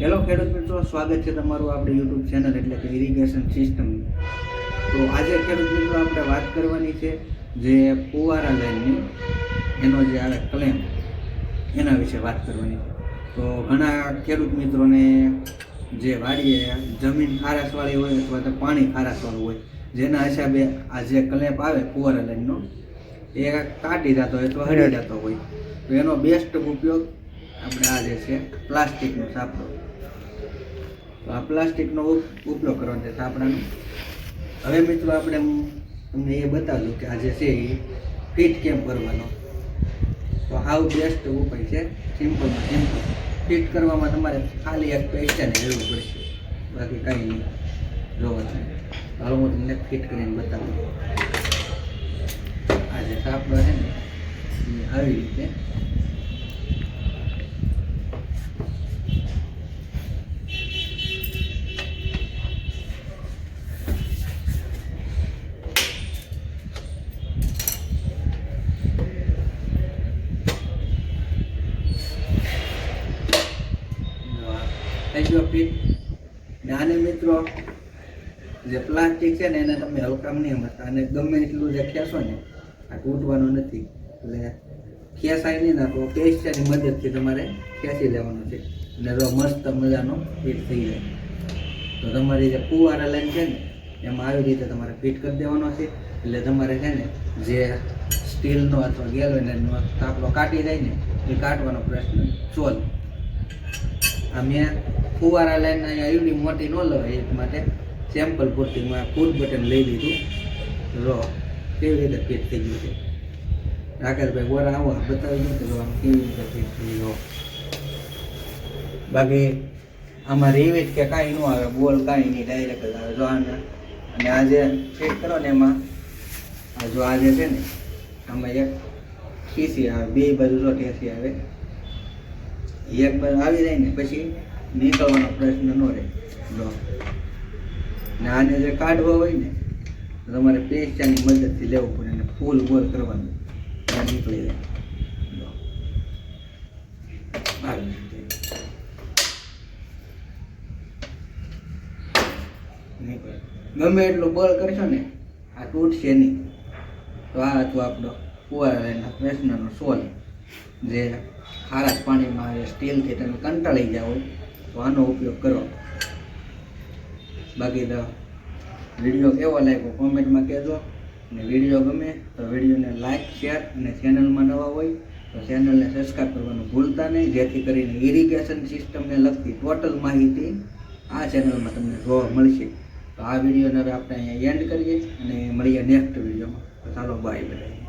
Hello ખેડૂત મિત્રો સ્વાગત છે તમારું આપણી યુટ્યુબ ચેનલ એટલે કે ઇરિગેશન સિસ્ટમ તો આજે ખેડૂત મિત્રો આપણે વાત કરવાની છે જે ફુવારા લાઈનની એનો જે આવે ક્લેમ એના વિશે વાત કરવાની છે. તો ઘણા ખેડૂત મિત્રોને જે વાડીએ જમીન ખારાશવાળી હોય અથવા તો પાણી ખારાશવાળું હોય જેના હિસાબે આ જે ક્લેમ્પ આવે ફુવારા લાઈનનો એ કાઢી જતો હોય અથવા હળી જતો હોય. તો એનો બેસ્ટ ઉપયોગ આપણે આ જે છે પ્લાસ્ટિકનો સાપડો. આ પ્લાસ્ટિકનો ઉપયોગ કરવાનો છે સાપડાનો હવે મિત્રો આપણે હું તમને એ બતાવું કે આજે છે એ ફિટ કેમ કરવાનો. તો આવું બેસ્ટ ઉપાય છે? સિમ્પલમાં સિમ્પલ ફિટ કરવામાં તમારે ખાલી એક પૈસાની જરૂર પડશે. બાકી કાંઈ નહીં. જોવો તમે. હાલો હું તમને ફિટ કરીને બતાવું. આજે સાપડો છે ને આવી રીતે થઈ ગયો ફિટ ને આને મિત્રો, જે પ્લાસ્ટિક છે ને એને તમે હલકામ નહીં સમજતા અને ગમે એટલું જે ખેંચો ને, આ તૂટવાનું નથી. એટલે ખેંચાય નહીં નાખો પેસ્ટની મદદથી તમારે ખેંચી લેવાનું છે. અને જો મસ્ત મજાનો ફિટ થઈ જાય. તો તમારી જે કુવારા લાઈન છે ને, એમાં આવી રીતે તમારે ફિટ કરી દેવાનો છે. એટલે તમારે છે ને, જે સ્ટીલનો અથવા ગેલ્વેનાઇટનો તાપલો કાઢી જાય ને, એ કાઢવાનો પ્રશ્ન સોલ્વ. આ મેં ફુવારા લાઈન અહીંયા એવડી મોટી ન લવાય એક માટે. સેમ્પલ પૂરતી મેં ફૂડ બટન લઈ લીધું. રો, કેવી રીતે ફિટ થઈ ગયું છે? રાકેશભાઈ ગોરા આવો બતાવી દઉં કે આમ કેવી રીતે ફિટ થઈ ગયો. બાકી આમાં રિવિટ કે કાંઈ ન આવે, બોલ કાંઈ નહીં ડાયરેક્ટ જ આવે. જો આને, અને આજે ફિટ કરો ને એમાં જો આજે છે ને, આમાં એક ખીસી આવે, બે બાજુ જો ઠેસી આવે. એક બાજુ આવી જાય ને, પછી નીકળવાનો પ્રશ્ન ન રહે. જો. ને આને જે કાઢવા હોય ને તમારે પેસ્ટાની મદદથી લેવું પડે અને ફૂલ બોલ કરવાનું. ત્યાં નીકળી જાય. ગમે એટલું બળ કરશો ને, આ તૂટશે નહીં. તો આ હતું આપણો ફુવારાના પ્રશ્નનો સોલ જે ખારા પાણીમાં સ્ટીલથી તમે કંટાળી હોય તો આનો ઉપયોગ કરો. બાકી તો વીડિયો કેવો લાગ્યો? કોમેન્ટમાં કહેજો. અને વીડિયો ગમે તો વિડીયોને લાઇક શેર અને ચેનલમાં નવા હોય તો ચેનલને સબસ્ક્રાઈબ કરવાનું ભૂલતા નહીં. જેથી કરીને ઇરિગેશન સિસ્ટમને લગતી ટોટલ માહિતી આ ચેનલમાં તમને જોવા મળશે. તો આ વિડીયોને હવે આપણે અહીંયા એન્ડ કરીએ અને મળીએ નેક્સ્ટ વિડીયોમાં તો ચાલો બાય બધા